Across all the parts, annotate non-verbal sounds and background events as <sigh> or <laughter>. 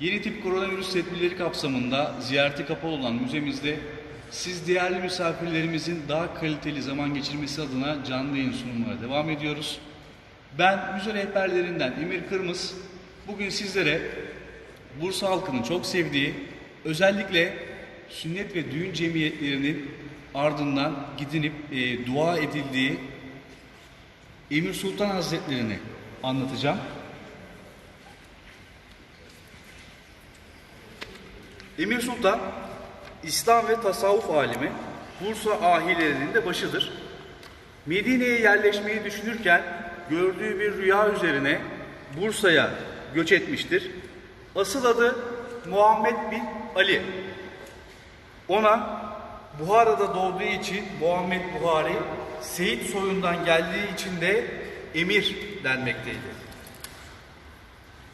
Yeni tip koronavirüs tedbirleri kapsamında ziyarete kapalı olan müzemizde siz değerli misafirlerimizin daha kaliteli zaman geçirmesi adına canlı yayın sunumlara devam ediyoruz. Ben müze rehberlerinden Emir Kırmız. Bugün sizlere Bursa halkının çok sevdiği, özellikle sünnet ve düğün cemiyetlerinin ardından gidinip e, dua edildiği Emir Sultan Hazretlerini anlatacağım. Emir Sultan, İslam ve tasavvuf alimi, Bursa ahilerinin de başıdır. Medine'ye yerleşmeyi düşünürken gördüğü bir rüya üzerine Bursa'ya göç etmiştir. Asıl adı Muhammed bin Ali. Ona Buhara'da doğduğu için Muhammed Buhari, Seyit soyundan geldiği için de Emir denmekteydi.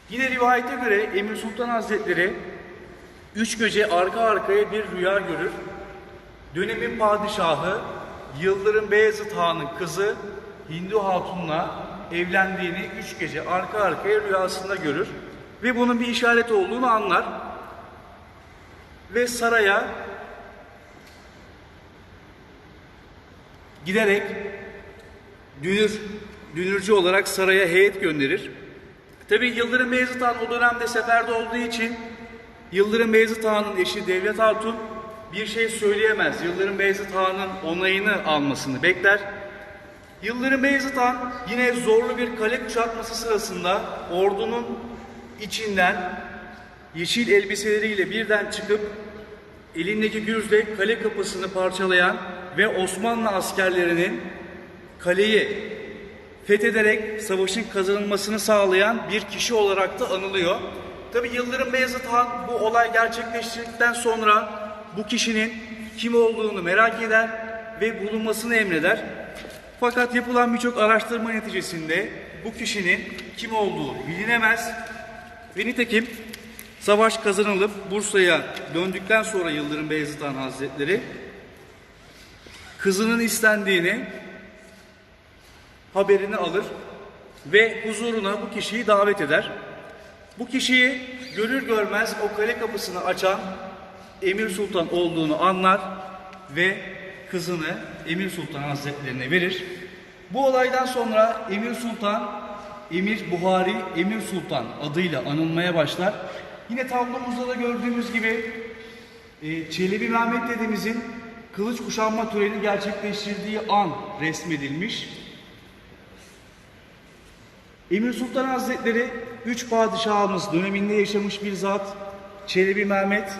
Yine rivayete göre Emir Sultan Hazretleri üç gece arka arkaya bir rüya görür. Dönemin padişahı Yıldırım Beyazıt Han'ın kızı Hindu Hatun'la evlendiğini üç gece arka arkaya rüyasında görür. Ve bunun bir işaret olduğunu anlar. Ve saraya giderek dünür, dünürcü olarak saraya heyet gönderir. Tabi Yıldırım Beyazıt Han o dönemde seferde olduğu için Yıldırım Beyazıt Han'ın eşi Devlet Hatun bir şey söyleyemez. Yıldırım Beyazıt Han'ın onayını almasını bekler. Yıldırım Beyazıt Han yine zorlu bir kale kuşatması sırasında ordunun içinden yeşil elbiseleriyle birden çıkıp elindeki gürzle kale kapısını parçalayan ve Osmanlı askerlerinin kaleyi fethederek savaşın kazanılmasını sağlayan bir kişi olarak da anılıyor. Tabi Yıldırım Beyazıt Han bu olay gerçekleştirdikten sonra bu kişinin kim olduğunu merak eder ve bulunmasını emreder. Fakat yapılan birçok araştırma neticesinde bu kişinin kim olduğu bilinemez. Ve nitekim savaş kazanılıp Bursa'ya döndükten sonra Yıldırım Beyazıt Han Hazretleri kızının istendiğini haberini alır ve huzuruna bu kişiyi davet eder. Bu kişiyi görür görmez o kale kapısını açan Emir Sultan olduğunu anlar ve kızını Emir Sultan Hazretlerine verir. Bu olaydan sonra Emir Sultan, Emir Buhari, Emir Sultan adıyla anılmaya başlar. Yine tablomuzda da gördüğümüz gibi e, Çelebi Mehmet dedemizin kılıç kuşanma töreni gerçekleştirdiği an resmedilmiş. Emir Sultan Hazretleri üç padişahımız döneminde yaşamış bir zat. Çelebi Mehmet,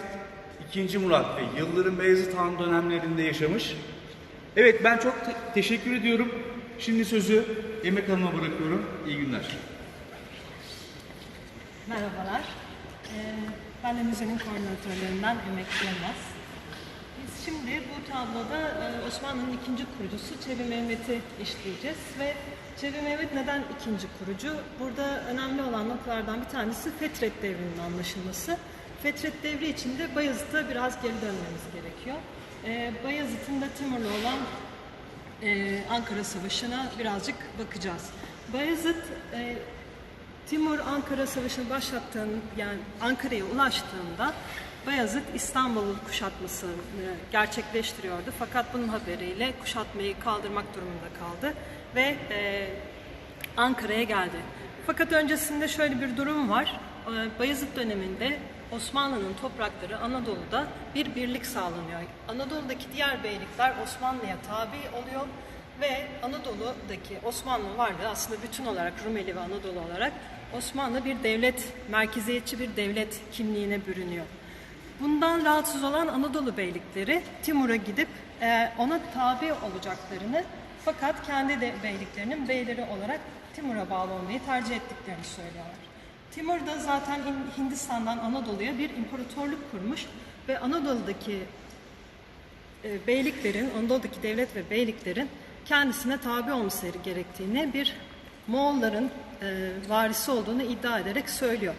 II. Murat ve Yıldırım Beyazıt Han dönemlerinde yaşamış. Evet ben çok te- teşekkür ediyorum. Şimdi sözü Emek Hanım'a bırakıyorum. İyi günler. Merhabalar. Ee, ben de müzenin koordinatörlerinden Emek Yılmaz. Şimdi bu tabloda e, Osmanlı'nın ikinci kurucusu Çelebi Mehmet'i işleyeceğiz ve Çelebi Mehmet neden ikinci kurucu? Burada önemli olan noktalardan bir tanesi Fetret devrinin anlaşılması. Fetret devri içinde Bayezid'e biraz geri dönmemiz gerekiyor. Ee, Bayezid'in de Timur'la olan e, Ankara Savaşı'na birazcık bakacağız. Bayezid e, Timur Ankara Savaşı'nı başlattığın yani Ankara'ya ulaştığında Bayezid İstanbul kuşatmasını gerçekleştiriyordu. Fakat bunun haberiyle kuşatmayı kaldırmak durumunda kaldı ve e, Ankara'ya geldi. Fakat öncesinde şöyle bir durum var. E, Bayezid döneminde Osmanlı'nın toprakları Anadolu'da bir birlik sağlanıyor. Anadolu'daki diğer beylikler Osmanlı'ya tabi oluyor ve Anadolu'daki Osmanlı varlığı aslında bütün olarak Rumeli ve Anadolu olarak Osmanlı bir devlet, merkeziyetçi bir devlet kimliğine bürünüyor. Bundan rahatsız olan Anadolu beylikleri Timur'a gidip e, ona tabi olacaklarını fakat kendi de beyliklerinin beyleri olarak Timur'a bağlı olmayı tercih ettiklerini söylüyorlar. Timur da zaten Hin- Hindistan'dan Anadolu'ya bir imparatorluk kurmuş ve Anadolu'daki e, beyliklerin, Anadolu'daki devlet ve beyliklerin kendisine tabi olması gerektiğini bir Moğolların e, varisi olduğunu iddia ederek söylüyor.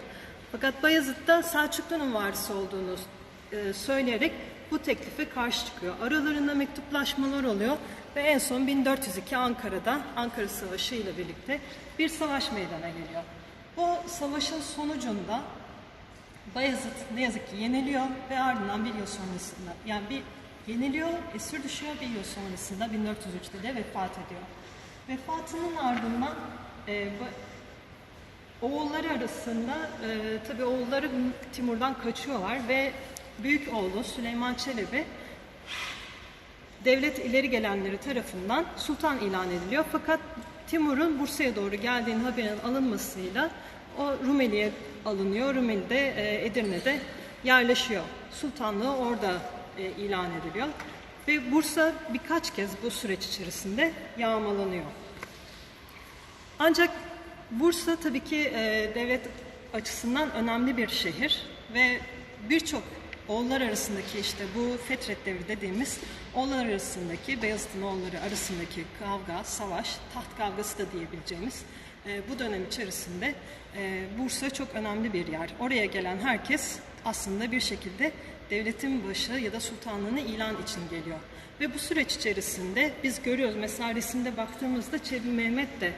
Fakat Bayezid da Selçuklu'nun varisi olduğunu e, söyleyerek bu teklife karşı çıkıyor. Aralarında mektuplaşmalar oluyor ve en son 1402 Ankara'da Ankara Savaşı ile birlikte bir savaş meydana geliyor. Bu savaşın sonucunda Bayezid ne yazık ki yeniliyor ve ardından bir yıl sonrasında yani bir yeniliyor, esir düşüyor bir yıl sonrasında 1403'te de vefat ediyor. Vefatının ardından e, oğulları arasında e, tabii oğulları Timur'dan kaçıyorlar ve büyük oğlu Süleyman Çelebi devlet ileri gelenleri tarafından sultan ilan ediliyor. Fakat Timur'un Bursa'ya doğru geldiğinin haberinin alınmasıyla o Rumeli'ye alınıyor. Rumeli'de, e, Edirne'de yerleşiyor. Sultanlığı orada e, ilan ediliyor. Ve Bursa birkaç kez bu süreç içerisinde yağmalanıyor. Ancak Bursa tabii ki e, devlet açısından önemli bir şehir ve birçok oğullar arasındaki işte bu Fetret devri dediğimiz oğullar arasındaki Beyazıt'ın oğulları arasındaki kavga, savaş, taht kavgası da diyebileceğimiz e, bu dönem içerisinde e, Bursa çok önemli bir yer. Oraya gelen herkes aslında bir şekilde devletin başı ya da sultanlığını ilan için geliyor. Ve bu süreç içerisinde biz görüyoruz mesela resimde baktığımızda Çebi Mehmet de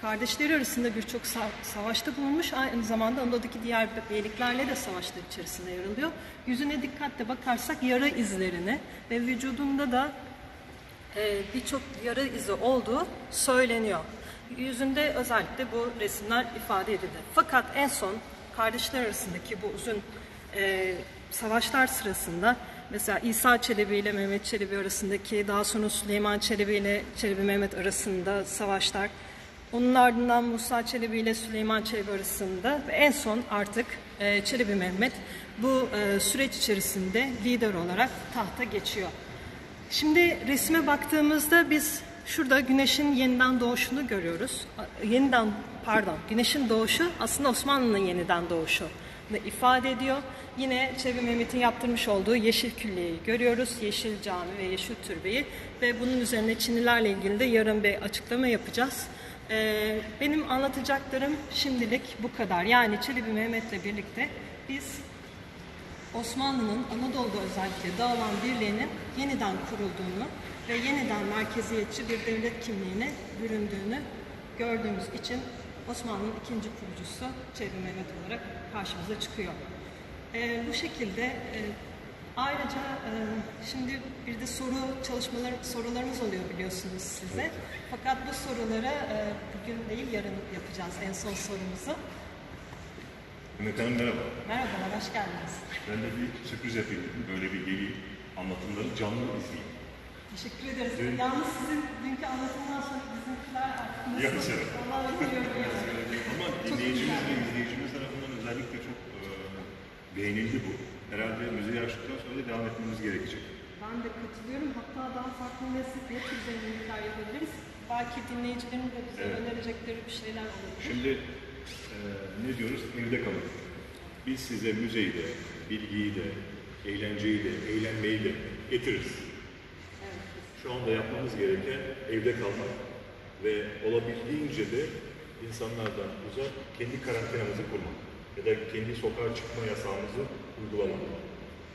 Kardeşleri arasında birçok sa- savaşta bulunmuş. Aynı zamanda Anadolu'daki diğer beyliklerle de savaşlar içerisinde yer alıyor. Yüzüne dikkatle bakarsak yara izlerini ve vücudunda da e, birçok yara izi olduğu söyleniyor. Yüzünde özellikle bu resimler ifade edildi. Fakat en son kardeşler arasındaki bu uzun e, savaşlar sırasında mesela İsa Çelebi ile Mehmet Çelebi arasındaki daha sonra Süleyman Çelebi ile Çelebi Mehmet arasında savaşlar onun ardından Musa Çelebi ile Süleyman Çelebi arasında ve en son artık e, Çelebi Mehmet bu e, süreç içerisinde lider olarak tahta geçiyor. Şimdi resme baktığımızda biz şurada güneşin yeniden doğuşunu görüyoruz. Yeniden pardon, güneşin doğuşu aslında Osmanlı'nın yeniden doğuşu ifade ediyor. Yine Çelebi Mehmet'in yaptırmış olduğu Yeşil Külliye'yi görüyoruz. Yeşil Cami ve Yeşil Türbeyi ve bunun üzerine Çinlilerle ilgili de yarın bir açıklama yapacağız. Ee, benim anlatacaklarım şimdilik bu kadar. Yani Çelebi Mehmet'le birlikte biz Osmanlı'nın Anadolu'da özellikle dağılan birliğinin yeniden kurulduğunu ve yeniden merkeziyetçi bir devlet kimliğine büründüğünü gördüğümüz için Osmanlı'nın ikinci kurucusu Çelebi Mehmet olarak karşımıza çıkıyor. Ee, bu şekilde e, ayrıca e, şimdi bir de soru çalışmalar sorularımız oluyor biliyorsunuz size. Fakat bu sorulara e, bugün değil yarın yapacağız en son sorumuzu. Mehmet Hanım merhaba. Merhabalar, hoş geldiniz. Ben de bir sürpriz yapayım dedim. Böyle bir geleyim, anlatımları canlı izleyeyim. Teşekkür ederiz. Yalnız sizin dünkü anlatımdan sonra bizimkiler artık nasıl? Vallahi bilmiyorum. Ama dinleyicimiz ve izleyicimiz tarafından özellikle çok e, beğenildi bu. Herhalde müziği açtıktan sonra da devam etmemiz gerekecek. Ben de katılıyorum. Hatta daha farklı meslek ne tür zenginlikler yapabiliriz? Belki dinleyicilerin de bize önerecekleri bir şeyler olabilir. Şimdi e, ne diyoruz? Evde kalın. Biz size müzeyi de, bilgiyi de, eğlenceyi de, eğlenmeyi de getiririz. Şu anda yapmamız gereken evde kalmak ve olabildiğince de insanlardan uzak kendi karantinamızı kurmak ya da kendi sokağa çıkma yasağımızı uygulamak.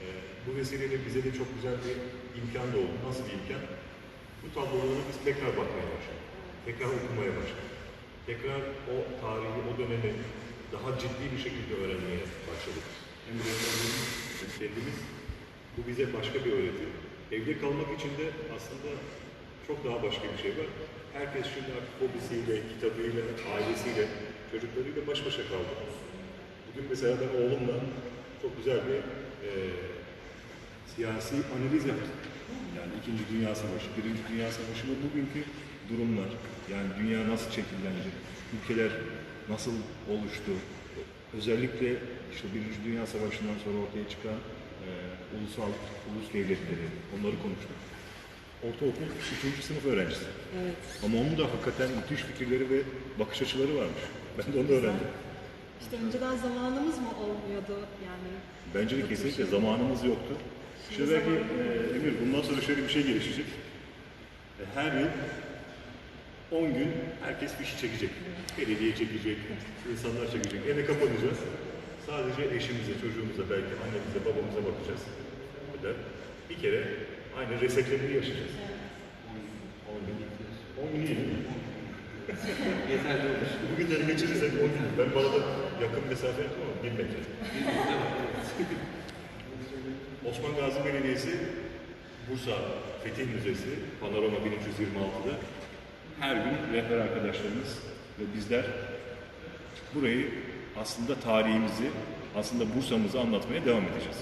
Ee, bu vesileyle bize de çok güzel bir imkan da oldu. Nasıl bir imkan? Bu tablolara biz tekrar bakmaya başladık. Tekrar okumaya başladık. Tekrar o tarihi, o dönemi daha ciddi bir şekilde öğrenmeye başladık. Hem hem kendimiz bu bize başka bir öğreti. Evde kalmak için de aslında çok daha başka bir şey var. Herkes şimdi artık hobisiyle, kitabıyla, ailesiyle, çocuklarıyla baş başa kaldı. Bugün mesela ben oğlumla çok güzel bir e, siyasi analiz yaptık. Yani İkinci Dünya Savaşı, Birinci Dünya Savaşı ve bugünkü durumlar. Yani dünya nasıl şekillendi, ülkeler nasıl oluştu, özellikle işte Birinci Dünya Savaşı'ndan sonra ortaya çıkan e, ulusal, ulus devletleri, onları konuştuk. Ortaokul 3. sınıf öğrencisi. Evet. Ama onun da hakikaten müthiş fikirleri ve bakış açıları varmış. Ben de onu öğrendim. İşte önceden zamanımız mı olmuyordu yani? Bence de kesinlikle zamanımız yoktu. Şimdi belki e, Emir bundan sonra şöyle bir şey gelişecek. E, her yıl 10 gün herkes fişi çekecek. Belediye çekecek, insanlar çekecek. Eve kapanacağız. Sadece eşimize, çocuğumuza, belki annemize, babamıza bakacağız. kadar. Bir kere aynı resetlemeyi yaşayacağız. 10 gün. 10 gün değil mi? <laughs> Yeterli olur. Bugünleri geçirirsek 10 gün. Ben bu arada yakın mesafe yaptım ama 1 metre. <laughs> Osman Gazi Belediyesi Bursa Fetih Müzesi Panorama 1326'da her gün rehber arkadaşlarımız ve bizler burayı aslında tarihimizi, aslında Bursa'mızı anlatmaya devam edeceğiz.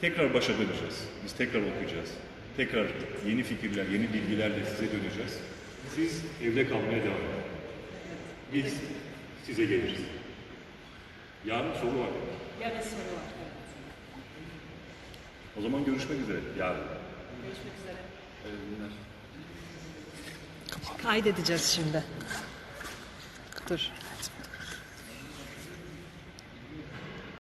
Tekrar başa döneceğiz. Biz tekrar okuyacağız. Tekrar yeni fikirler, yeni bilgilerle size döneceğiz. Siz evde kalmaya devam edin. Biz size geliriz. Yarın soru var. Yarın soru var. O zaman görüşmek üzere yarın. Görüşmek üzere. Kaydedeceğiz şimdi. Dur.